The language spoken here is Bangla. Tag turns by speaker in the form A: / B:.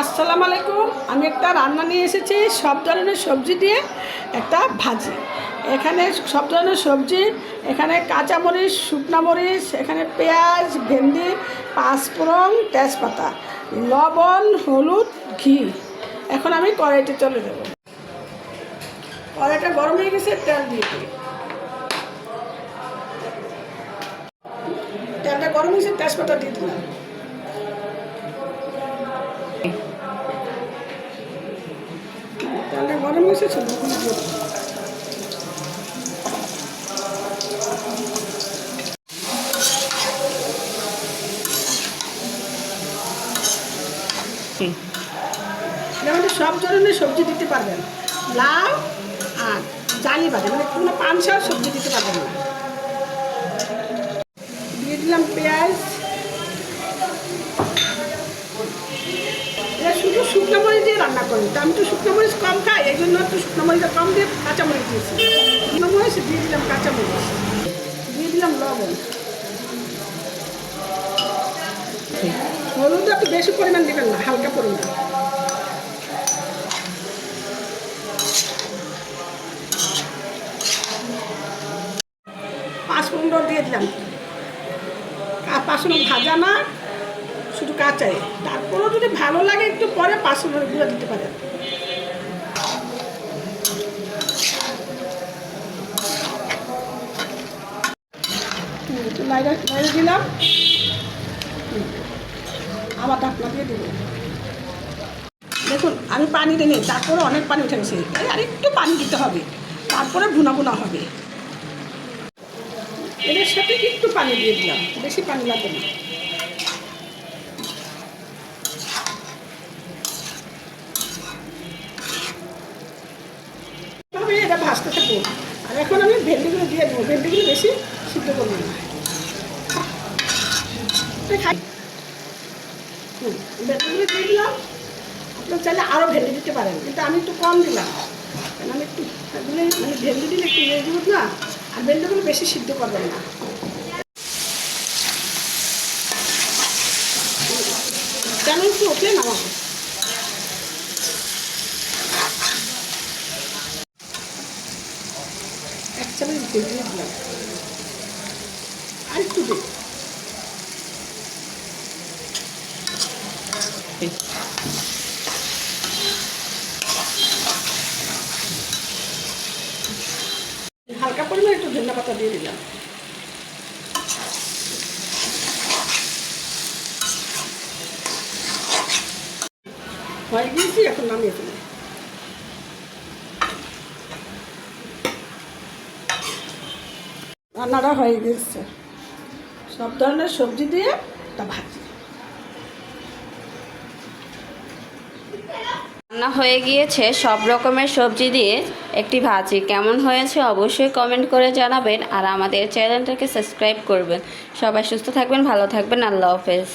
A: আসসালামু আলাইকুম। আমি একটা রান্না নিয়ে এসেছি, সব ধরনের সবজি দিয়ে একটা ভাজি। এখানে সব ধরনের সবজি, এখানে কাঁচামরিচ, শুকনা মরিচ, এখানে পেঁয়াজ, ভেন্ডি, পাঁচফোড়ন, তেজপাতা, লবণ, হলুদ, ঘি। এখন আমি কড়াইতে চলে যাব। কড়াইটা গরম হয়ে গেছে, তেল দিয়ে দিই। তেলটা গরম হয়েছে, তেজপাতা দিয়ে দিলাম। গরম মধ্যে সব ধরনের সবজি দিতে পারবেন। লাউ আর জালি বাদে মানে কোনো পানসার সবজি দিতে পারবেন শুকনো মরিচ দিয়ে রান্না করি। তো আমি তো শুকনো মরিচ কম খাই, এই জন্য একটু শুকনো মরিচটা কম দিয়ে কাঁচা মরিচ দিয়েছি। শুকনো মরিচ দিয়ে দিলাম কাঁচা মরিচ। দিয়ে দিলাম লবণ। হলুদ একটু বেশি পরিমাণ দেবেন না, হালকা পরিমাণ। পাঁচ পনেরো দিয়ে দিলাম। আর পাঁচশো ভাজা না শুধু কাঁচাই। তারপরেও যদি ভালো লাগে, একটু পরে পাঁচশো গুঁড়ো দিতে পারেন। দিলাম। আবার ঢাকনা দিয়ে দেখুন, আমি পানি দিই তারপরে অনেক পানি উঠে গেছে। আর একটু পানি দিতে হবে, তারপরে ভুনা ভুনা হবে। এদের সাথে একটু পানি দিয়ে দিলাম, বেশি পানি লাগবে না আমি এটা ভাজতে থাকব আর এখন আমি ভেন্ডিগুলো দিয়ে দেবো। ভেন্ডিগুলো বেশি সিদ্ধ করব না। খাই। ভেন্ডিগুলো দিয়ে দিলাম। আপনার চাইলে আরও ভেন্ডি দিতে পারেন, কিন্তু আমি একটু কম দিলাম। কারণ আমি একটু মানে ভেন্ডি দিলে একটু ইয়ে দিব না, আর ভেন্ডিগুলো বেশি সিদ্ধ করবেন না। কেন একটু ওকে নামাবো চামচ দিয়ে দিলাম আর একটু দিই হালকা পরিমাণ একটু ধনিয়া পাতা দিয়ে দিলাম। হয়ে গিয়েছি, এখন নামিয়ে ফেলি। রান্নাটা হয়ে গেছে। সব ধরনের সবজি দিয়ে তা ভাজি
B: রান্না হয়ে গিয়েছে সব রকমের সবজি দিয়ে একটি ভাজি। কেমন হয়েছে অবশ্যই কমেন্ট করে জানাবেন আর আমাদের চ্যানেলটাকে সাবস্ক্রাইব করবেন। সবাই সুস্থ থাকবেন, ভালো থাকবেন। আল্লাহ হাফেজ।